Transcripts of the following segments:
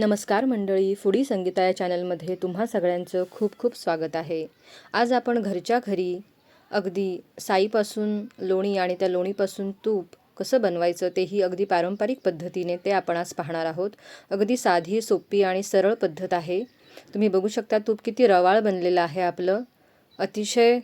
नमस्कार मंडळी फुडी संगीता या चॅनलमध्ये तुम्हा सगळ्यांचं खूप खूप स्वागत आहे. आज आपण घरच्या घरी अगदी साईपासून लोणी आणि त्या लोणीपासून तूप कसं बनवायचं तेही अगदी पारंपरिक पद्धतीने ते आपण आज पाहणार आहोत. अगदी साधी सोपी आणि सरळ पद्धत आहे. तुम्ही बघू शकता तूप किती रवाळ बनलेलं आहे आपलं. अतिशय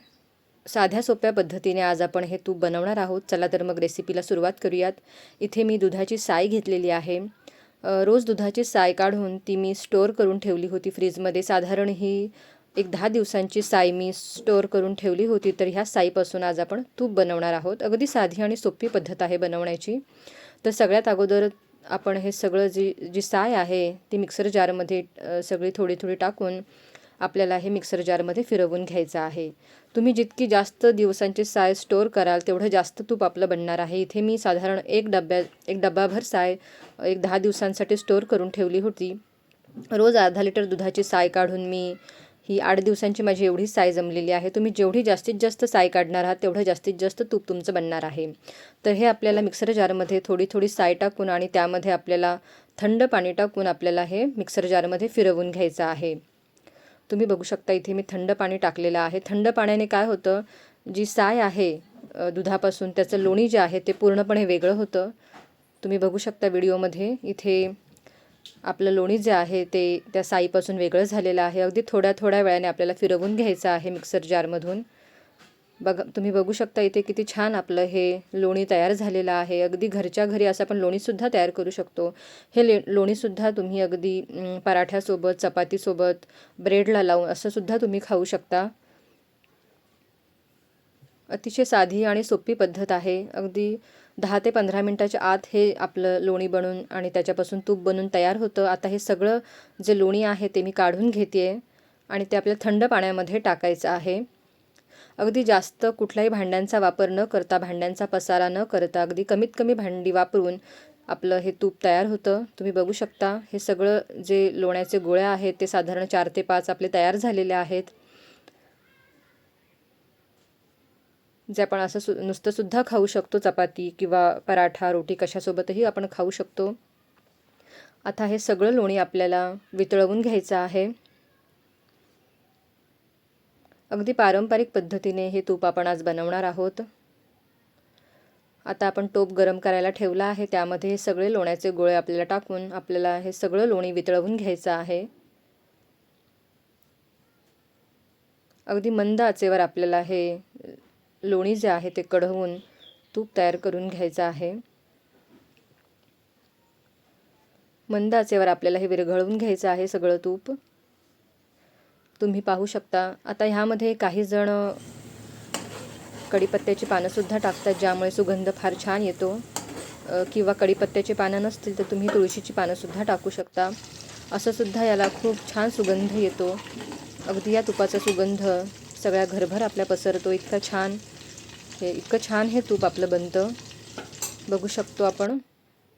साध्या सोप्या पद्धतीने आज आपण हे तूप बनवणार आहोत. चला तर मग रेसिपीला सुरुवात करूयात. इथे मी दुधाची साय घेतलेली आहे. रोज दुधाची साय काढून ती मी स्टोअर करून ठेवली होती फ्रीजमध्ये. साधारण ही एक दहा दिवसांची साय मी स्टोअर करून ठेवली होती तर ह्या साईपासून आज आपण तूप बनवणार आहोत. अगदी साधी आणि सोपी पद्धत आहे बनवण्याची. तर सगळ्यात अगोदर आपण हे सगळं जी जी साय आहे ती मिक्सर जारमध्ये सगळी थोडी थोडी टाकून आपल्याला हे मिक्सर जारमध्ये फिरवून घ्यायचं आहे. तुम्ही जितकी जास्त दिवसांची साय स्टोअर कराल तेवढं जास्त तूप आपलं बनणार आहे. इथे मी साधारण एक डब्या एक डब्बाभर साय एक दहा दिवसांसाठी स्टोअर करून ठेवली होती. रोज अर्धा लिटर दुधाची साय काढून मी ही आठ दिवसांची माझी एवढी साय जमलेली आहे. तुम्ही जेवढी जास्तीत जास्त साय काढणार आहात तेवढं जास्तीत जास्त तूप तुमचं बनणार आहे. तर हे आपल्याला मिक्सर जारमध्ये थोडी थोडी साय टाकून आणि त्यामध्ये आपल्याला थंड पाणी टाकून आपल्याला हे मिक्सर जारमध्ये फिरवून घ्यायचं आहे. तुम्ही बघू शकता इथे मी थंड पाणी टाकलेलं आहे. थंड पाण्याने काय होतं जी साय आहे दुधापासून त्याचं लोणी जे आहे ते पूर्णपणे वेगळं होतं. तुम्ही बघू शकता व्हिडिओमध्ये इथे आपलं लोणी जे आहे ते त्या साईपासून वेगळं झालेलं आहे. अगदी थोड्या थोड्या वेळाने आपल्याला फिरवून घ्यायचं आहे मिक्सर जारमधून बघा तुम्ही बघू शकता इथे किती छान आपलं हे लोणी तयार झालेलं आहे. अगदी घरच्या घरी असं आपण लोणीसुद्धा तयार करू शकतो. हे ले लोणीसुद्धा तुम्ही अगदी पराठ्यासोबत चपातीसोबत ब्रेडला लावून असंसुद्धा तुम्ही खाऊ शकता. अतिशय साधी आणि सोपी पद्धत आहे. अगदी दहा ते पंधरा मिनटाच्या आत हे आपलं लोणी बनून आणि त्याच्यापासून तूप बनून तयार होतं. आता हे सगळं जे लोणी आहे ते मी काढून घेते आणि ते आपल्या थंड पाण्यामध्ये टाकायचं आहे. अगदी जास्त कुठल्याही भांड्यांचा वापर न करता भांड्यांचा पसारा न करता अगदी कमीत कमी भांडी वापरून आपलं हे तूप तयार होतं. तुम्ही बघू शकता हे सगळं जे लोण्याचे गोळ्या आहेत ते साधारण चार ते पाच आपले तयार झालेले आहेत. जे आपण असं सु नुसतंसुद्धा खाऊ शकतो चपाती किंवा पराठा रोटी कशासोबतही आपण खाऊ शकतो. आता हे सगळं लोणी आपल्याला वितळवून घ्यायचं आहे. अगदी पारंपरिक पद्धतीने हे तूप आपण आज बनवणार आहोत. आता आपण टोप गरम करायला ठेवला आहे. त्यामध्ये हे सगळे लोण्याचे गोळे आपल्याला टाकून आपल्याला हे सगळं लोणी वितळवून घ्यायचं आहे. अगदी मंद आचेवर आपल्याला हे लोणी जे आहे ते कढवून तूप तयार करून घ्यायचं आहे. मंद आचेवर आपल्याला हे विरघळवून घ्यायचं आहे सगळं तूप. तुम्ही पाहू शकता. आता ह्यामध्ये काही जण कडीपत्त्याची पानंसुद्धा टाकतात ज्यामुळे सुगंध फार छान येतो. किंवा कढीपत्त्याची पानं नसतील तर तुम्ही तुळशीची पानंसुद्धा टाकू शकता. असंसुद्धा याला खूप छान सुगंध येतो. अगदी या तुपाचा सुगंध सगळ्या घरभर आपल्या पसरतो. इतका छान हे इतकं छान हे तूप आपलं बनतं. बघू शकतो आपण.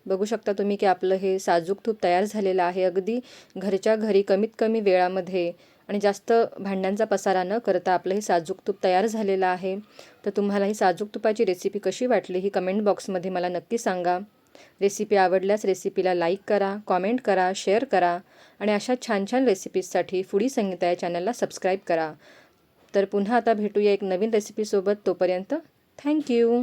बघू शकता तुम्ही की आपलं हे साजूक तूप तयार झालेलं आहे. अगदी घरच्या घरी कमीत कमी वेळामध्ये आणि जास्त भांड्यांचा पसारा न करता आपलं हे साजूक तूप तयार झालेलं आहे. तर तुम्हाला ही साजूक तुपाची रेसिपी कशी वाटली ही कमेंट बॉक्समध्ये मला नक्की सांगा. रेसिपी आवडल्यास रेसिपीला लाईक करा कॉमेंट करा शेअर करा आणि अशा छान छान रेसिपीजसाठी फुडी संगीता या चॅनलला सबस्क्राईब करा. तर पुन्हा आता भेटूया एक नवीन रेसिपीसोबत तोपर्यंत थँक्यू